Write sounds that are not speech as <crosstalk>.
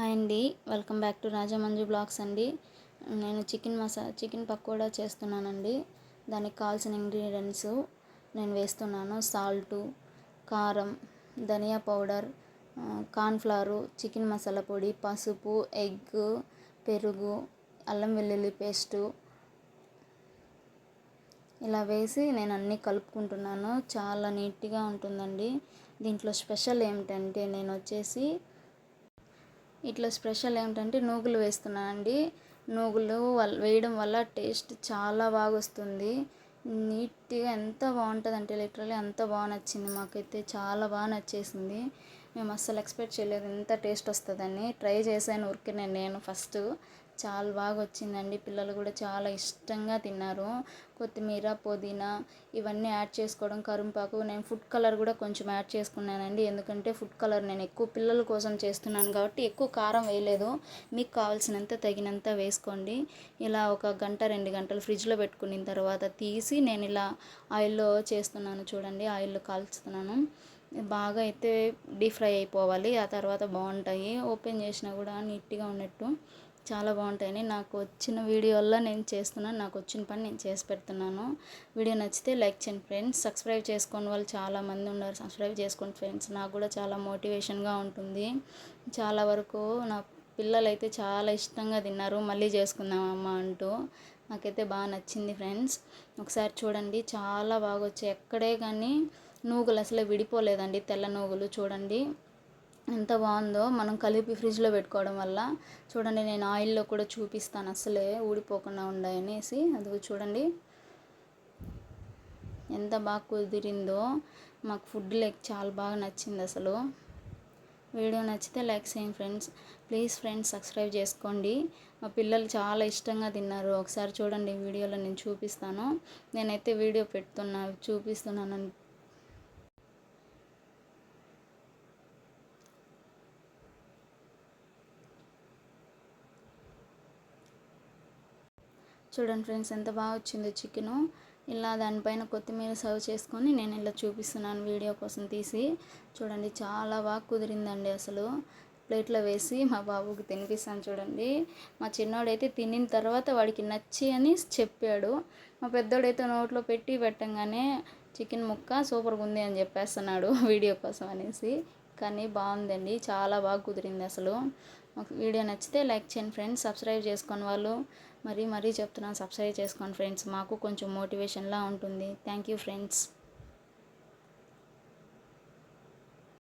Hi అండి. Welcome back to Rajamanju blogs అండి. నేను చికెన్ మసా చికెన్ పకోడా చేస్తున్నానండి. దానికి కావాల్సిన ఇంగ్రీడియంట్స్ నేను వేస్తున్నాను. సాల్టు కారం ధనియా పౌడర్ కార్న్ఫ్లవరు చికెన్ మసాలా పొడి పసుపు ఎగ్ పెరుగు అల్లం వెల్లుల్లి పేస్టు. ఇలా వేసి నేను అన్నీ కలుపుకుంటున్నాను. చాలా నీట్గా ఉంటుందండి. దీంట్లో స్పెషల్ ఏమిటంటే నేను వచ్చేసి ఇట్లా స్పెషల్ ఏమిటంటే నూగులు వేస్తున్నానండి. నూగులు వేయడం వల్ల టేస్ట్ చాలా బాగా వస్తుంది నీట్గా ఎంత బాగుంటుందంటే లిటరలీ అంత బాగా నచ్చింది మాకైతే. చాలా బాగా నచ్చేసింది. మేము అస్సలు ఎక్స్పెక్ట్ చేయలేదు. ఎంత టేస్ట్ వస్తుందని ట్రై చేశాను ఊరికే నేను ఫస్ట్. చాలా బాగా వచ్చిందండి. పిల్లలు కూడా చాలా ఇష్టంగా తిన్నారు. కొత్తిమీర పుదీనా ఇవన్నీ యాడ్ చేసుకోవడం కరింపాకు నేను ఫుడ్ కలర్ కూడా కొంచెం యాడ్ చేసుకున్నానండి. ఎందుకంటే ఫుడ్ కలర్ నేను ఎక్కువ పిల్లల కోసం చేస్తున్నాను కాబట్టి ఎక్కువ కారం వేయలేదు. మీకు కావాల్సినంత తగినంత వేసుకోండి. ఇలా ఒక గంట రెండు గంటలు ఫ్రిడ్జ్లో పెట్టుకున్న తర్వాత తీసి నేను ఇలా ఆయిల్లో చేస్తున్నాను చూడండి. ఆయిల్లో కాల్చుతున్నాను. బాగా అయితే డీప్ ఫ్రై అయిపోవాలి. ఆ తర్వాత బాగుంటాయి. ఓపెన్ చేసినా కూడా నీట్గా ఉన్నట్టు చాలా బాగుంటాయని నాకు వచ్చిన వీడియోల్లో నేను చేస్తున్నాను. నాకు వచ్చిన పని నేను చేసి పెడుతున్నాను. వీడియో నచ్చితే లైక్ చేయండి ఫ్రెండ్స్. సబ్స్క్రైబ్ చేసుకుని వాళ్ళు చాలామంది ఉన్నారు. సబ్స్క్రైబ్ చేసుకోండి ఫ్రెండ్స్. నాకు కూడా చాలా మోటివేషన్గా ఉంటుంది. చాలా వరకు నా పిల్లలు అయితే చాలా ఇష్టంగా తిన్నారు. మళ్ళీ చేసుకుందాం అమ్మ అంటూ. నాకైతే బాగా నచ్చింది ఫ్రెండ్స్. ఒకసారి చూడండి. చాలా బాగా వచ్చాయి ఎక్కడే కానీ నూగులు అసలు విడిపోలేదండి తెల్ల నూగులు చూడండి. ఎంత బాగుందో మనం కలిపి ఫ్రిడ్జ్లో పెట్టుకోవడం వల్ల. చూడండి నేను ఆయిల్లో కూడా చూపిస్తాను అసలే ఊడిపోకుండా ఉండాయనేసి అది చూడండి. ఎంత బాగా కుదిరిందో. మాకు ఫుడ్ లైక్ చాలా బాగా నచ్చింది అసలు. వీడియో నచ్చితే లైక్ చేయండి ఫ్రెండ్స్. ప్లీజ్ ఫ్రెండ్స్ సబ్స్క్రైబ్ చేసుకోండి. మా పిల్లలు చాలా ఇష్టంగా తిన్నారు. ఒకసారి చూడండి వీడియోలో నేను చూపిస్తాను. నేనైతే వీడియో పెడుతున్నా చూపిస్తున్నాను చూడండి ఫ్రెండ్స్ ఎంత బాగా వచ్చిందో చికెను. ఇలా దానిపైన కొత్తిమీర సర్వ్ చేసుకొని నేను ఇలా చూపిస్తున్నాను వీడియో కోసం తీసి. చూడండి చాలా బాగా కుదిరిందండి అసలు. ప్లేట్లో వేసి మా బాబుకి తినిపిస్తాను చూడండి. మా చిన్నోడైతే తినిన తర్వాత వాడికి నచ్చి అని చెప్పాడు. మా పెద్దోడైతే నోట్లో పెట్టి పెట్టంగానే చికెన్ ముక్క సూపర్గా ఉంది అని చెప్పేస్తున్నాడు <laughs> వీడియో కోసం అనేసి. కానీ బాగుందండి చాలా బాగా కుదిరింది అసలు. వీడియో నచ్చితే లైక్ చేయండి ఫ్రెండ్స్ సబ్స్క్రైబ్ చేసుకొని వాళ్ళు మరీ మరీ చెప్తున్నాను సబ్స్క్రైబ్ చేసుకోండి ఫ్రెండ్స్ మాకు కొంచెం మోటివేషన్లా ఉంటుంది. Thank you friends.